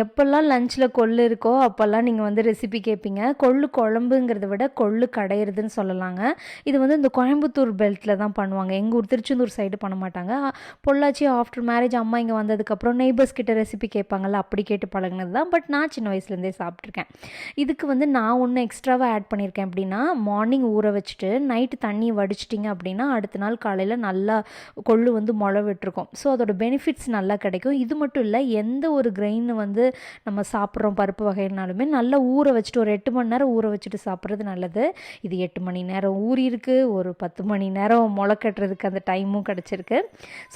я எப்போல்லாம் லஞ்சில் கொள்ளு இருக்கோ அப்போல்லாம் நீங்கள் வந்து ரெசிபி கேட்பீங்க கொள்ளு குழம்புங்கிறத விட கொள்ளு கடையிறதுன்னு சொல்லலாங்க. இது வந்து இந்த கோயம்புத்தூர் பெல்ட்டில் தான் பண்ணுவாங்க. எங்கள் ஊர் திருச்செந்தூர் சைடு பண்ண மாட்டாங்க. பொள்ளாச்சி ஆஃப்டர் மேரேஜ் அம்மா இங்கே வந்ததுக்கப்புறம் நெய்பர்ஸ் கிட்ட ரெசிபி கேட்பாங்கல்ல அப்படி கேட்டு பழகினது தான். பட் நான் சின்ன வயசுலேருந்தே சாப்பிட்ருக்கேன் இதுக்கு வந்து நான் ஒன்று எக்ஸ்ட்ராவாக ஆட் பண்ணியிருக்கேன் அப்படின்னா மார்னிங் ஊற வச்சுட்டு நைட்டு தண்ணி வடிச்சிட்டிங்க அப்படின்னா அடுத்த நாள் காலையில் நல்லா கொள்ளு வந்து முளை விட்டுருக்கும் ஸோ அதோட பெனிஃபிட்ஸ் நல்லா கிடைக்கும். இது மட்டும் இல்லை எந்த ஒரு கிரெயின் வந்து நம்ம சாப்பிட்றோம் பருப்பு வகைனாலுமே நல்லா ஊற வச்சுட்டு ஒரு எட்டு மணி நேரம் ஊற வச்சுட்டு சாப்பிட்றது நல்லது. இது எட்டு மணி நேரம் ஊறியிருக்கு ஒரு பத்து மணி நேரம் முளைக்கட்டுறதுக்கு அந்த டைமும் கிடச்சிருக்கு.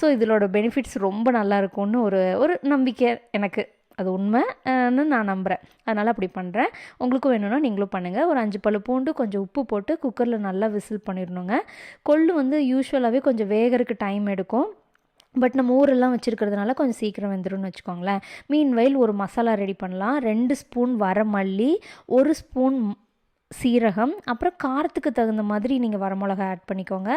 ஸோ இதோட பெனிஃபிட்ஸ் ரொம்ப நல்லா இருக்கும்னு ஒரு ஒரு நம்பிக்கை எனக்கு. அது உண்மைன்னு நான் நம்புகிறேன் அதனால் அப்படி பண்ணுறேன் உங்களுக்கும் வேணும்னா நீங்களும் பண்ணுங்கள் ஒரு அஞ்சு பல்லு பூண்டு கொஞ்சம் உப்பு போட்டு குக்கரில் நல்லா விசில் பண்ணிடணுங்க. கொள்ளு வந்து யூஸ்வலாகவே கொஞ்சம் வேகருக்கு டைம் எடுக்கும். பட் நம்ம ஊரெல்லாம் வச்சுருக்கிறதுனால கொஞ்சம் சீக்கிரம் வெந்துடும்னு வச்சுக்கோங்களேன். மீன் வயல் ஒரு மசாலா ரெடி பண்ணலாம். ரெண்டு ஸ்பூன் வரமல்லி ஒரு ஸ்பூன் சீரகம் அப்புறம் காரத்துக்கு தகுந்த மாதிரி நீங்கள் வரமிளகா ஆட் பண்ணிக்கோங்க.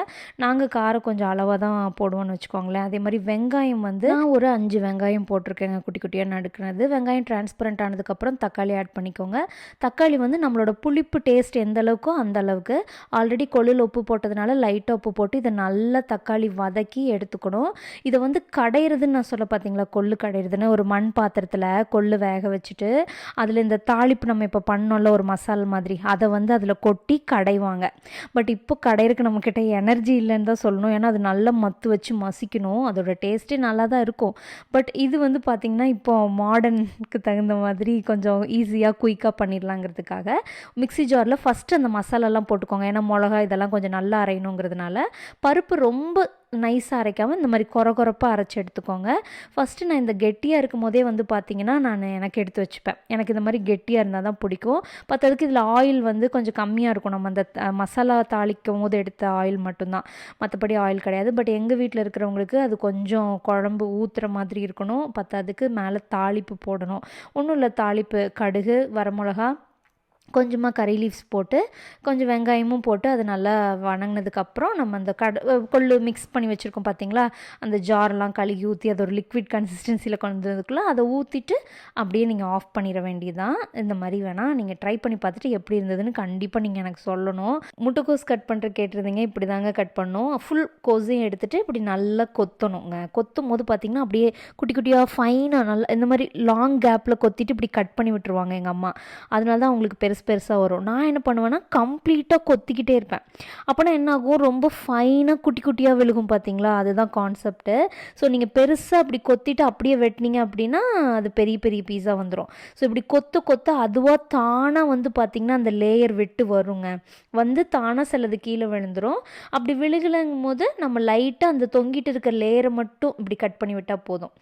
நாங்கள் காரம் கொஞ்சம் அளவாக தான் போடுவோம்னு வச்சுக்கோங்களேன். அதே மாதிரி வெங்காயம் வந்து நான் ஒரு அஞ்சு வெங்காயம் போட்டிருக்கேங்க குட்டி குட்டியாக நடுக்கிறது வெங்காயம் டிரான்ஸ்பரண்ட் ஆனதுக்கப்புறம் தக்காளி ஆட் பண்ணிக்கோங்க. தக்காளி வந்து நம்மளோட புளிப்பு டேஸ்ட் எந்த அளவுக்கோ அந்த அளவுக்கு. ஆல்ரெடி கொள்ளில் உப்பு போட்டதுனால லைட்டாக உப்பு போட்டு இதை நல்லா தக்காளி வதக்கி எடுத்துக்கணும். இதை வந்து கடையிறதுன்னு நான் சொல்ல பார்த்தீங்களா கொள்ளு கடையிறதுன்னு ஒரு மண் பாத்திரத்தில் கொள்ளு வேக வச்சுட்டு அதில் இந்த தாளிப்பு நம்ம இப்போ பண்ணோம்ல ஒரு மசால் மாதிரி அதை வந்து அதில் கொட்டி கடைவாங்க. பட் இப்போ கடையிறக்கு நம்மக்கிட்ட எனர்ஜி இல்லைன்னு தான் சொல்லணும். ஏன்னா அது நல்லா மத்து வச்சு மசிக்கணும். அதோட டேஸ்ட்டே நல்லா தான் இருக்கும். பட் இது வந்து பார்த்திங்கன்னா இப்போ மாடர்னுக்கு தகுந்த மாதிரி கொஞ்சம் ஈஸியாக குயிக்காக பண்ணிடலாங்கிறதுக்காக மிக்ஸி ஜாரில் ஃபஸ்ட்டு அந்த மசாலாலாம் போட்டுக்கோங்க. ஏன்னா மிளகா இதெல்லாம் கொஞ்சம் நல்லா அரையணுங்கிறதுனால பருப்பு ரொம்ப நைஸாக அரைக்காமல் இந்த மாதிரி கொர கொரப்பாக அரைச்சி எடுத்துக்கோங்க. ஃபஸ்ட்டு நான் இந்த கெட்டியாக இருக்கும் போதே வந்து பார்த்திங்கன்னா நான் எனக்கு எடுத்து வச்சுப்பேன். எனக்கு இந்த மாதிரி கெட்டியாக இருந்தால் தான் பிடிக்கும். பத்ததுக்கு இதில் ஆயில் வந்து கொஞ்சம் கம்மியாக இருக்கும். நம்ம அந்த த- மசாலா தாளிக்கும் போது எடுத்த ஆயில் மட்டும்தான் மற்றபடி ஆயில் கிடையாது. பட் எங்கள் வீட்டில் இருக்கிறவங்களுக்கு அது கொஞ்சம் குழம்பு ஊற்றுற மாதிரி இருக்கணும். பத்தாதுக்கு மேலே தாளிப்பு போடணும். ஒன்றும் இல்லை தாளிப்பு கடுகு வரமிளகா கொஞ்சமாக கறி லீவ்ஸ் போட்டு கொஞ்சம் வெங்காயமும் போட்டு அது நல்லா வணங்கினதுக்கப்புறம் நம்ம அந்த கட கொள்ளு மிக்ஸ் பண்ணி வச்சுருக்கோம் பார்த்தீங்களா அந்த ஜாரெல்லாம் கழுகி ஊற்றி அது ஒரு லிக்விட் கன்சிஸ்டன்சியில் கொண்டு வந்துக்குள்ளே அதை ஊற்றிட்டு அப்படியே நீங்கள் ஆஃப் பண்ணிட வேண்டியதுதான். இந்த மாதிரி வேணால் நீங்கள் ட்ரை பண்ணி பார்த்துட்டு எப்படி இருந்ததுன்னு கண்டிப்பாக நீங்கள் எனக்கு சொல்லணும். முட்டைக்கோஸ் கட் பண்ணுற கேட்டிருந்தீங்க இப்படி தாங்க கட் பண்ணணும் ஃபுல் கோஸையும் எடுத்துகிட்டு இப்படி நல்லா கொத்தணுங்க. கொத்தும் போது பார்த்தீங்கன்னா அப்படியே குட்டி குட்டியாக ஃபைனாக நல்லா இந்த மாதிரி லாங் கேப்பில் கொத்திட்டு இப்படி கட் பண்ணி விட்டுருவாங்க எங்கள் அம்மா. அதனால தான் அவங்களுக்கு பெருசு பெருசாக வரும். நான் என்ன பண்ணுவேன்னா கம்ப்ளீட்டாக கொத்திக்கிட்டே இருப்பேன். அப்போனா என்ன ஆகும் ரொம்ப ஃபைனாக குட்டி குட்டியாக விழுகும் பார்த்தீங்களா அதுதான் கான்செப்ட்டு ஸோ நீங்கள் பெருசாக அப்படி கொத்திட்டு அப்படியே வெட்டினீங்க அப்படின்னா அது பெரிய பெரிய பீஸாக வந்துடும் ஸோ இப்படி கொத்து கொத்து அதுவாக தானாக வந்து பார்த்திங்கன்னா அந்த லேயர் விட்டு வருங்க. வந்து தானாக சிலது கீழே விழுந்துடும் அப்படி விழுகலங்கும் போது நம்ம லைட்டாக அந்த தொங்கிட்டு இருக்க லேயரை மட்டும் இப்படி கட் பண்ணி விட்டால் போதும்.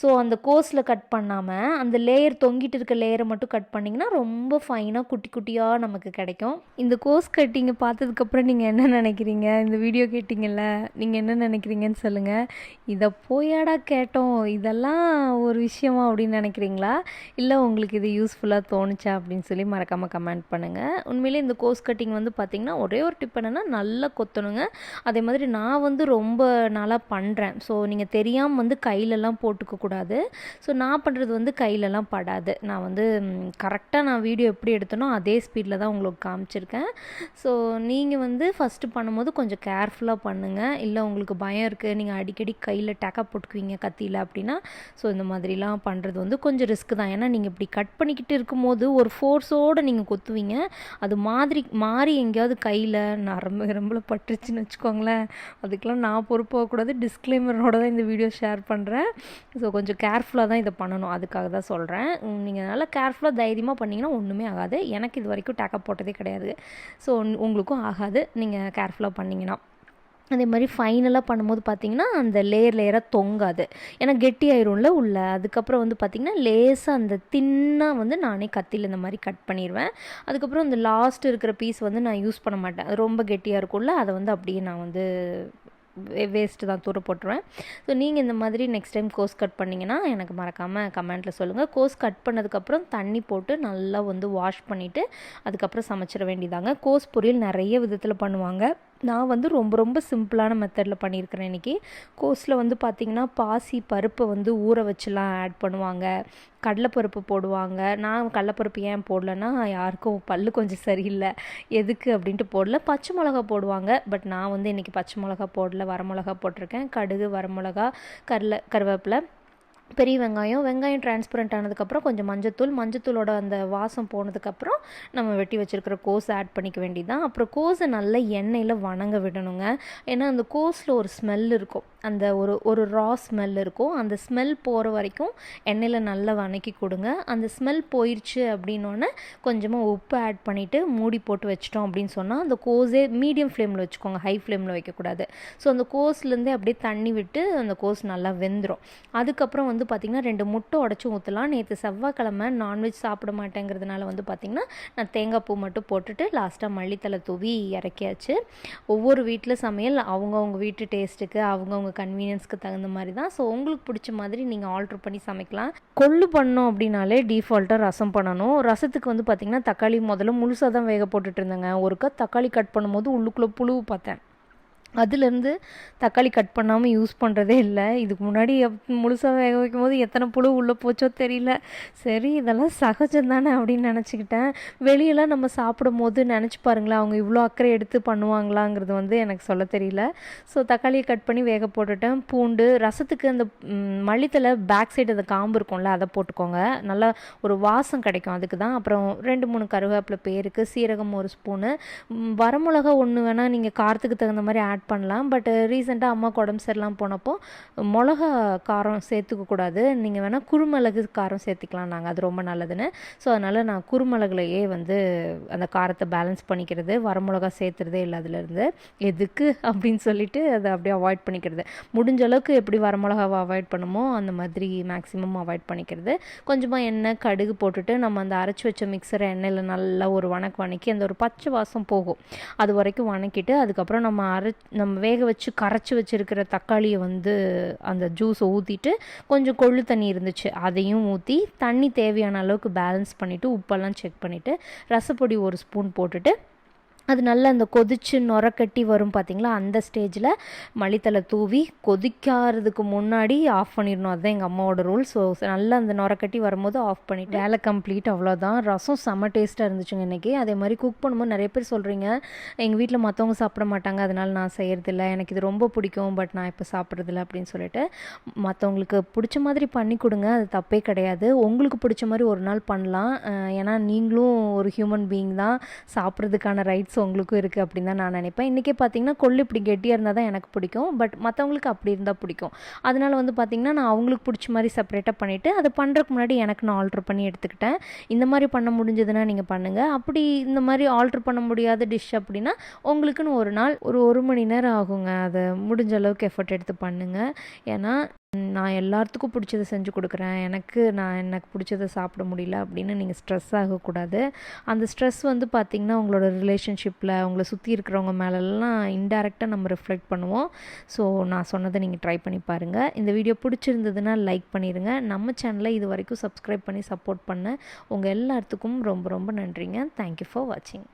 ஸோ அந்த கோஸில் கட் பண்ணாமல் அந்த லேயர் தொங்கிட்டு இருக்க லேயரை மட்டும் கட் பண்ணிங்கன்னா ரொம்ப ஃபைனாக குட்டி குட்டி குட்டியாக நமக்கு கிடைக்கும். இந்த கோர்ஸ் கட்டிங்க பார்த்ததுக்கப்புறம் நீங்கள் என்ன நினைக்கிறீங்க? இந்த வீடியோ கேட்டிங்கல்ல நீங்கள் என்ன நினைக்கிறீங்கன்னு சொல்லுங்கள் இதை போயாடா கேட்டோம். இதெல்லாம் ஒரு விஷயமா அப்படின்னு நினைக்கிறீங்களா? இல்லை உங்களுக்கு இது யூஸ்ஃபுல்லாக தோணுச்சா அப்படின்னு சொல்லி மறக்காமல் கமெண்ட் பண்ணுங்கள் உண்மையிலே இந்த கோர்ஸ் கட்டிங் வந்து பார்த்திங்கன்னா ஒரே ஒரு டிப் என்னென்னா நல்லா கொத்தணுங்க. அதே மாதிரி நான் வந்து ரொம்ப நாளாக பண்ணுறேன் ஸோ நீங்கள் தெரியாமல் வந்து கையிலலாம் போட்டுக்க கூடாது. ஸோ நான் பண்ணுறது வந்து கையிலலாம் படாது. நான் வந்து கரெக்டாக நான் வீடியோ எப்படி எடுத்தனோ அதே ஸ்பீடில் தான் உங்களுக்கு காமிச்சிருக்கேன். ஸோ நீங்கள் வந்து ஃபஸ்ட்டு பண்ணும்போது கொஞ்சம் கேர்ஃபுல்லாக பண்ணுங்கள் இல்லை உங்களுக்கு பயம் இருக்குது நீங்கள் அடிக்கடி கையில் டேக்கப் போட்டுக்குவீங்க கத்தியில் அப்படின்னா ஸோ இந்த மாதிரிலாம் பண்ணுறது வந்து கொஞ்சம் ரிஸ்க் தான். ஏன்னா நீங்கள் இப்படி கட் பண்ணிக்கிட்டு இருக்கும்போது ஒரு ஃபோர்ஸோடு நீங்கள் கொத்துவீங்க. அது மாதிரி மாறி எங்கேயாவது கையில் நரம்பு நரம்பில் பட்டுருச்சுன்னு வச்சுக்கோங்களேன். அதுக்கெலாம் நான் பொறுப்பாகக்கூடாது டிஸ்க்ளைமரோட தான் இந்த வீடியோ ஷேர் பண்ணுறேன் ஸோ கொஞ்சம் கேர்ஃபுல்லாக தான் இதை பண்ணணும். அதுக்காக தான் சொல்கிறேன் நீங்கள் நல்லா கேர்ஃபுல்லாக தைரியமாக பண்ணிங்கன்னா ஒன்றுமே ஆகாது. எனக்கு இது வரைக்கும் டேக்கப் போட்டதே கிடையாது. ஸோ உங்களுக்கும் ஆகாது. நீங்கள் கேர்ஃபுல்லாக பண்ணிங்கன்னா. அதே மாதிரி ஃபைனலாக பண்ணும்போது பார்த்தீங்கன்னா அந்த லேயர் லேயராக தொங்காது. ஏன்னா கெட்டி ஆயிரும்ல உள்ள. அதுக்கப்புறம் வந்து பார்த்திங்கன்னா லேசாக அந்த தின்னாக வந்து நானே கத்தியில் இந்த மாதிரி கட் பண்ணிடுவேன் அதுக்கப்புறம் அந்த லாஸ்ட் இருக்கிற பீஸ் வந்து நான் யூஸ் பண்ண மாட்டேன். ரொம்ப கெட்டியாக இருக்கும்ல அதை வந்து அப்படியே நான் வந்து வேஸ்ட்டு தான் தூர போட்டுருவேன். ஸோ நீங்கள் இந்த மாதிரி நெக்ஸ்ட் டைம் கோஸ் கட் பண்ணிங்கன்னா எனக்கு மறக்காமல் கமெண்ட்டில் சொல்லுங்கள் கோஸ் கட் பண்ணதுக்கப்புறம் தண்ணி போட்டு நல்லா வந்து வாஷ் பண்ணிவிட்டு அதுக்கப்புறம் சமைச்சிட வேண்டியதாங்க. கோஸ் பொரியல் நிறைய விதத்தில் பண்ணுவாங்க. நான் வந்து ரொம்ப ரொம்ப சிம்பிளான மெத்தடில் பண்ணியிருக்கிறேன் இன்றைக்கி கோஸில் வந்து பார்த்திங்கன்னா பாசி பருப்பை வந்து ஊற வச்சுலாம் ஆட் பண்ணுவாங்க. கடலைப்பருப்பு போடுவாங்க. நான் கடலைப்பருப்பு ஏன் போடலன்னா யாருக்கும் பல்லு கொஞ்சம் சரியில்லை. எதுக்கு அப்படின்ட்டு போடல. பச்சை மிளகா போடுவாங்க. பட் நான் வந்து இன்றைக்கி பச்சை மிளகா போடல. வரமிளகா போட்டிருக்கேன். கடுகு வரமிளகா கடலை கருவேப்பிலை. பெரிய வெங்காயம் வெங்காயம் டிரான்ஸ்பரண்ட் ஆனதுக்கப்புறம் கொஞ்சம் மஞ்சத்தூள் மஞ்சத்தூளோட அந்த வாசம் போனதுக்கப்புறம் நம்ம வெட்டி வச்சுருக்கிற கோஸ் ஆட் பண்ணிக்க வேண்டியதுதான். அப்புறம் கோஸை நல்லா எண்ணெயில் வணங்க விடணுங்க. ஏன்னா அந்த கோஸில் ஒரு ஸ்மெல் இருக்கும். அந்த ஒரு ஒரு ரா ஸ்மெல் இருக்கும். அந்த ஸ்மெல் போகிற வரைக்கும் எண்ணெயில் நல்லா வணக்கி கொடுங்க. அந்த ஸ்மெல் போயிடுச்சு அப்படின்னோடனே கொஞ்சமாக உப்பு ஆட் பண்ணிவிட்டு மூடி போட்டு வச்சிட்டோம் அப்படின்னு சொன்னால் அந்த கோஸே மீடியம் ஃப்ளேமில் வச்சுக்கோங்க. ஹை ஃப்ளேமில் வைக்கக்கூடாது. ஸோ அந்த கோஸ்லேருந்தே அப்படியே தண்ணி விட்டு அந்த கோஸ் நல்லா வெந்துடும் அதுக்கப்புறம் வந்து வந்து பார்த்திங்கன்னா ரெண்டு முட்டை உடச்சி ஊற்றலாம் நேற்று செவ்வாய்க்கிழமை நான்வெஜ் சாப்பிட மாட்டேங்கிறதுனால வந்து பார்த்திங்கன்னா நான் தேங்காய் பூ மட்டும் போட்டுட்டு லாஸ்ட்டாக மல்லித்தலை தூவி இறக்கியாச்சு. ஒவ்வொரு வீட்டில் சமையல் அவங்கவுங்க வீட்டு டேஸ்ட்டுக்கு அவங்கவுங்க கன்வீனியன்ஸ்க்கு தகுந்த மாதிரி தான் ஸோ உங்களுக்கு பிடிச்ச மாதிரி நீங்கள் ஆல்ட்ரு பண்ணி சமைக்கலாம். கொள்ளு பண்ணோம் அப்படின்னாலே டிஃபால்ட்டாக ரசம் பண்ணணும். ரசத்துக்கு வந்து பார்த்திங்கன்னா தக்காளி முதல்ல முழுசாக தான் வேக போட்டுட்டு இருந்தேங்க. ஒருக்கா தக்காளி கட் பண்ணும்போது உள்ளுக்குள்ளே புழு பார்த்தேன். அதுலேருந்து தக்காளி கட் பண்ணாமல் யூஸ் பண்ணுறதே இல்லை. இதுக்கு முன்னாடி முழுசாக வேக வைக்கும் போது எத்தனை புழு உள்ளே போச்சோ தெரியல. சரி இதெல்லாம் சகஜம் தானே அப்படின்னு நினச்சிக்கிட்டேன். வெளியெல்லாம் நம்ம சாப்பிடும் போது நினச்சி பாருங்களேன் அவங்க இவ்வளோ அக்கறை எடுத்து பண்ணுவாங்களாங்கிறது வந்து எனக்கு சொல்ல தெரியல. ஸோ தக்காளியை கட் பண்ணி வேக போட்டுட்டேன். பூண்டு ரசத்துக்கு அந்த மல்லித்தில் பேக் சைடு அந்த காம்பு இருக்கும்ல அதை போட்டுக்கோங்க. நல்லா ஒரு வாசம் கிடைக்கும் அதுக்கு தான். அப்புறம் ரெண்டு மூணு கருவேப்பிலை பேருக்கு சீரகம் ஒரு ஸ்பூனு வரமிளகா ஒன்று வேணால் நீங்கள் காரத்துக்கு தகுந்த மாதிரி ஆட் பண்ணலாம். பட் ரீசெண்டாக அம்மா உடம்பு சரியில்லாமல் போனப்போ மிளகா காரம் சேர்த்துக்கக்கூடாது நீங்கள் வேணால் குருமிளகு காரம் சேர்த்துக்கலாம் நாங்கள் அது ரொம்ப நல்லதுன்னு. ஸோ அதனால் நான் குருமிளகுலையே வந்து அந்த காரத்தை பேலன்ஸ் பண்ணிக்கிறது வரமிளகா சேர்த்துறதே இல்லை அதுலேருந்து. எதுக்கு அப்படின்னு சொல்லிட்டு அதை அப்படியே அவாய்ட் பண்ணிக்கிறது. முடிஞ்ச அளவுக்கு எப்படி வரமிளகாவை அவாய்ட் பண்ணுமோ அந்த மாதிரி மேக்ஸிமம் அவாய்ட் பண்ணிக்கிறது. கொஞ்சமாக எண்ணெய் கடுகு போட்டுட்டு நம்ம அந்த அரைச்சி வச்ச மிக்சரை எண்ணெயில் நல்லா ஒரு வணக்கு வணக்கி அந்த ஒரு பச்சை வாசம் போகும். அது வரைக்கும் வணக்கிட்டு அதுக்கப்புறம் நம்ம அரை நம்ம வேக வச்சு கரைச்சி வச்சுருக்கிற தக்காளியை வந்து அந்த ஜூஸை ஊற்றிட்டு கொஞ்சம் கொள்ளு தண்ணி இருந்துச்சு அதையும் ஊற்றி தண்ணி தேவையான அளவுக்கு பேலன்ஸ் பண்ணிவிட்டு உப்பெல்லாம் செக் பண்ணிவிட்டு ரசப்பொடி ஒரு ஸ்பூன் போட்டுட்டு அது நல்லா அந்த கொதிச்சு நுரக்கட்டி வரும் பார்த்திங்களா அந்த ஸ்டேஜில் மளித்தலை தூவி கொதிக்காததுக்கு முன்னாடி ஆஃப் பண்ணிடணும். அதுதான் எங்கள் அம்மாவோட ரூல். ஸோ நல்லா அந்த நுரக்கட்டி வரும்போது ஆஃப் பண்ணிவிட்டு வேலை கம்ப்ளீட். அவ்வளோதான் ரசம் செம்ம டேஸ்ட்டாக இருந்துச்சுங்க இன்றைக்கி அதே மாதிரி குக் பண்ணும்போது நிறைய பேர் சொல்கிறீங்க எங்கள் வீட்டில் மற்றவங்க சாப்பிட மாட்டாங்க. அதனால் நான் செய்கிறதில்ல எனக்கு இது ரொம்ப பிடிக்கும் பட் நான் இப்போ சாப்பிட்றதில்ல அப்படின்னு சொல்லிட்டு. மற்றவங்களுக்கு பிடிச்ச மாதிரி பண்ணி கொடுங்க. அது தப்பே கிடையாது. உங்களுக்கு பிடிச்ச மாதிரி ஒரு நாள் பண்ணலாம். ஏன்னா நீங்களும் ஒரு ஹியூமன் பீயிங் தான். சாப்பிட்றதுக்கான ரைட்ஸ் ஸோ உங்களுக்கும் இருக்குது அப்படின்னு தான் நான் நினைப்பேன். இன்றைக்கே பார்த்தீங்கன்னா கொள்ளு இப்படி கெட்டியாக இருந்தால் தான் எனக்கு பிடிக்கும். பட் மற்றவங்களுக்கு அப்படி இருந்தால் பிடிக்கும். அதனால் வந்து பார்த்திங்கன்னா நான் அவங்களுக்கு பிடிச்ச மாதிரி செப்பரேட்டாக பண்ணிவிட்டு அதை பண்ணுறதுக்கு முன்னாடி எனக்கு நான் ஆல்ட்ரு பண்ணி எடுத்துக்கிட்டேன். இந்த மாதிரி பண்ண முடிஞ்சதுன்னா நீங்கள் பண்ணுங்கள் அப்படி இந்த மாதிரி ஆல்ட்ரு பண்ண முடியாத டிஷ் அப்படின்னா உங்களுக்குன்னு ஒரு நாள் ஒரு ஒரு மணி நேரம் ஆகுங்க. அதை முடிஞ்ச அளவுக்கு எஃபர்ட் எடுத்து பண்ணுங்கள் ஏன்னா நான் எல்லாத்துக்கும் பிடிச்சத செஞ்சு கொடுக்குறேன். எனக்கு நான் எனக்கு பிடிச்சத சாப்பிட முடியல அப்படின்னு நீங்கள் ஸ்ட்ரெஸ் ஆகக்கூடாது. அந்த ஸ்ட்ரெஸ் வந்து பார்த்திங்கன்னா உங்களோட ரிலேஷன்ஷிப்பில் உங்களை சுற்றி இருக்கிறவங்க மேலெல்லாம் இன்டெரக்டாக நம்ம ரிஃப்ளெக்ட் பண்ணுவோம். ஸோ நான் சொன்னதை நீங்கள் ட்ரை பண்ணி பாருங்கள் இந்த வீடியோ பிடிச்சிருந்ததுன்னா லைக் பண்ணிடுங்க நம்ம சேனலை இது வரைக்கும் சப்ஸ்கிரைப் பண்ணி சப்போர்ட் பண்ண உங்கள் எல்லாத்துக்கும் ரொம்ப ரொம்ப நன்றிங்க. தேங்க்யூ ஃபார் வாட்சிங்